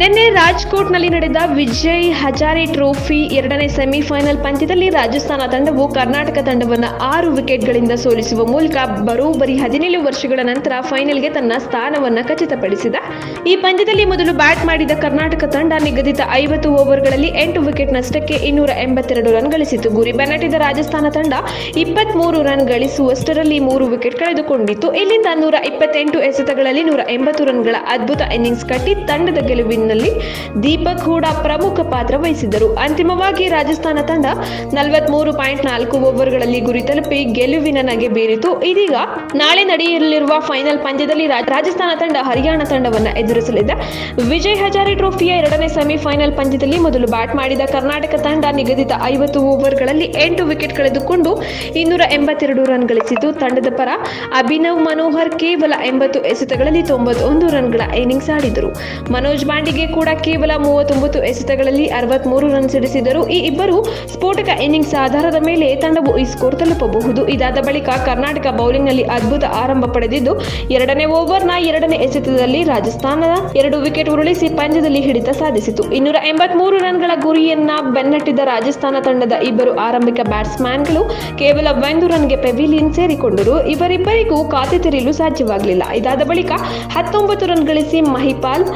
ನಿನ್ನೆ ರಾಜ್ಕೋಟ್ನಲ್ಲಿ ನಡೆದ ವಿಜಯ್ ಹಜಾರಿ ಟ್ರೋಫಿ ಎರಡನೇ ಸೆಮಿಫೈನಲ್ ಪಂದ್ಯದಲ್ಲಿ ರಾಜಸ್ಥಾನ ತಂಡವು ಕರ್ನಾಟಕ ತಂಡವನ್ನು ಆರು ವಿಕೆಟ್ಗಳಿಂದ ಸೋಲಿಸುವ ಮೂಲಕ ಬರೋಬ್ಬರಿ ಹದಿನೇಳು ವರ್ಷಗಳ ನಂತರ ಫೈನಲ್ಗೆ ತನ್ನ ಸ್ಥಾನವನ್ನು ಖಚಿತಪಡಿಸಿದ. ಈ ಪಂದ್ಯದಲ್ಲಿ ಮೊದಲು ಬ್ಯಾಟ್ ಮಾಡಿದ ಕರ್ನಾಟಕ ತಂಡ ನಿಗದಿತ ಐವತ್ತು ಓವರ್ಗಳಲ್ಲಿ ಎಂಟು ವಿಕೆಟ್ ನಷ್ಟಕ್ಕೆ ಇನ್ನೂರ ಎಂಬತ್ತೆರಡು ರನ್ ಗಳಿಸಿತು ಗುರಿ ಬೆನ್ನಟ್ಟಿದ ರಾಜಸ್ಥಾನ ತಂಡ ಇಪ್ಪತ್ಮೂರು ರನ್ ಗಳಿಸುವಷ್ಟರಲ್ಲಿ ಮೂರು ವಿಕೆಟ್ ಕಳೆದುಕೊಂಡಿತ್ತು. ಇಲ್ಲಿಂದ ನೂರ ಇಪ್ಪತ್ತೆಂಟು ಎಸೆತಗಳಲ್ಲಿ ನೂರ ಎಂಬತ್ತು ರನ್ಗಳ ಅದ್ಭುತ ಇನ್ನಿಂಗ್ಸ್ ಕಟ್ಟಿ ತಂಡದ ಗೆಲುವಿನಲ್ಲಿ ದೀಪಕ್ ಕೂಡ ಪ್ರಮುಖ ಪಾತ್ರ ವಹಿಸಿದರು ಅಂತಿಮವಾಗಿ ರಾಜಸ್ಥಾನ ತಂಡ ನಲವತ್ಮೂರು ಪಾಯಿಂಟ್ ನಾಲ್ಕು ಓವರ್ಗಳಲ್ಲಿ ಗುರಿ ತಲುಪಿ ಗೆಲುವಿನ ನಗೆ ಬೀರಿತು. ಇದೀಗ ನಾಳೆ ನಡೆಯಲಿರುವ ಫೈನಲ್ ಪಂದ್ಯದಲ್ಲಿ ರಾಜಸ್ಥಾನ ತಂಡ ಹರಿಯಾಣ ತಂಡವನ್ನು ಎದುರಿಸಲಿದೆ. ವಿಜಯ್ ಹಜಾರಿ ಟ್ರೋಫಿಯ ಎರಡನೇ ಸೆಮಿಫೈನಲ್ ಪಂದ್ಯದಲ್ಲಿ ಮೊದಲು ಬ್ಯಾಟ್ ಮಾಡಿದ ಕರ್ನಾಟಕ ತಂಡ ನಿಗದಿತ ಐವತ್ತು ಓವರ್ಗಳಲ್ಲಿ ಎಂಟು ವಿಕೆಟ್ ಕಳೆದುಕೊಂಡು ಇನ್ನೂರ ಎಂಬತ್ತೆರಡು ರನ್ ಗಳಿಸಿತು. ತಂಡದ ಪರ ಅಭಿನವ್ ಮನೋಹರ್ ಕೇವಲ ಎಂಬತ್ತು ಎಸೆತಗಳಲ್ಲಿ ತೊಂಬತ್ತೊಂದು ರನ್ಗಳ ಇನಿಂಗ್ಸ್ ಆಡಿದರು. ಮನೋಜ್ ಬಾಂಡಿಗೆ ಕೂಡ ಕೇವಲ ಮೂವತ್ತೊಂಬತ್ತು ಎಸೆತಗಳಲ್ಲಿ ಅರವತ್ಮೂರು ರನ್ ಸಿಡಿಸಿದರು ಈ ಇಬ್ಬರು ಸ್ಫೋಟಕ ಇನ್ನಿಂಗ್ಸ್ ಆಧಾರದ ಮೇಲೆ ತಂಡವು ಈ ಸ್ಕೋರ್ ತಲುಪಬಹುದು. ಇದಾದ ಬಳಿಕ ಕರ್ನಾಟಕ ಬೌಲಿಂಗ್ನಲ್ಲಿ ಅದ್ಭುತ ಆರಂಭ ಪಡೆದಿದ್ದು, ಎರಡನೇ ಓವರ್ನ ಎರಡನೇ ಎಸೆತದಲ್ಲಿ ರಾಜಸ್ಥಾನದ ಎರಡು ವಿಕೆಟ್ ಉರುಳಿಸಿ ಪಂದ್ಯದಲ್ಲಿ ಹಿಡಿತ ಸಾಧಿಸಿತು. ಇನ್ನೂರ ಎಂಬತ್ಮೂರು ರನ್ಗಳ ಗುರಿಯನ್ನ ಬೆನ್ನಟ್ಟಿದ ರಾಜಸ್ಥಾನ ತಂಡದ ಇಬ್ಬರು ಆರಂಭಿಕ ಬ್ಯಾಟ್ಸ್ಮನ್ಗಳು ಕೇವಲ ಒಂದು ರನ್ಗೆ ಪೆವಿಲಿಯನ್ ಸೇರಿಕೊಂಡರು. ಇವರಿಬ್ಬರಿಗೂ ಖಾತೆ ತೆರೆಯಲು ಸಾಧ್ಯವಾಗಲಿಲ್ಲ. ಇದಾದ ಬಳಿಕ ಹತ್ತೊಂಬತ್ತು ರನ್ ಗಳಿಸಿ ಮಹಿಪಾಲ್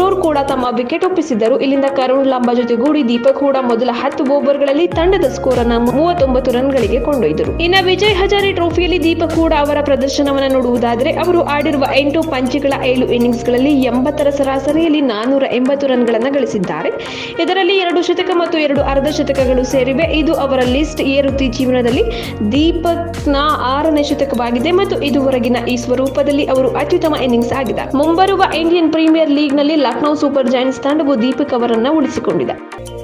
ಲೊಂಬ್ರೋರ್ ಕೂಡ ತಮ್ಮ ವಿಕೆಟ್ ಒಪ್ಪಿಸಿದ್ದರು. ಇಲ್ಲಿಂದ ಕರುಣ್ ಲಾಂಬಾ ಜೊತೆಗೂಡಿ ದೀಪಕ್ ಕೂಡ ಮೊದಲ ಹತ್ತು ಓವರ್ಗಳಲ್ಲಿ ತಂಡದ ಸ್ಕೋರ್ ಅನ್ನು ಮೂವತ್ತೊಂಬತ್ತು ರನ್ಗಳಿಗೆ ಕೊಂಡೊಯ್ದರು. ಇನ್ನು ವಿಜಯ್ ಹಜಾರಿ ಟ್ರೋಫಿಯಲ್ಲಿ ದೀಪಕ್ ಕೂಡ ಅವರ ಪ್ರದರ್ಶನವನ್ನು ನೋಡುವುದಾದರೆ, ಅವರು ಆಡಿರುವ ಎಂಟು ಪಂಚ್ಗಳ ಏಳು ಇನ್ನಿಂಗ್ಸ್ಗಳಲ್ಲಿ ಎಂಬತ್ತರ ಸರಾಸರಿಯಲ್ಲಿ ನಾನೂರ ಎಂಬತ್ತು ರನ್ಗಳನ್ನು ಗಳಿಸಿದ್ದಾರೆ. ಇದರಲ್ಲಿ ಎರಡು ಶತಕ ಮತ್ತು ಎರಡು ಅರ್ಧ ಶತಕಗಳು ಸೇರಿವೆ. ಇದು ಅವರ ಲಿಸ್ಟ್ ಏರುತ್ತಿ ಜೀವನದಲ್ಲಿ ದೀಪಕ್ನ ಆರನೇ ಶತಕವಾಗಿದೆ ಮತ್ತು ಇದುವರೆಗಿನ ಈ ಸ್ವರೂಪದಲ್ಲಿ ಅವರು ಅತ್ಯುತ್ತಮ ಇನ್ನಿಂಗ್ಸ್ ಆಗಿದೆ ಮುಂಬರುವ ಇಂಡಿಯನ್ ಪ್ರೀಮಿಯರ್ ಲೀಗ್ನಲ್ಲಿ ಲಕ್ನೋ ಸೂಪರ್ ಜೈಂಟ್ಸ್ ತಂಡವು ದೀಪಿಕ್ ಅವರನ್ನ ಉಳಿಸಿಕೊಂಡಿದೆ.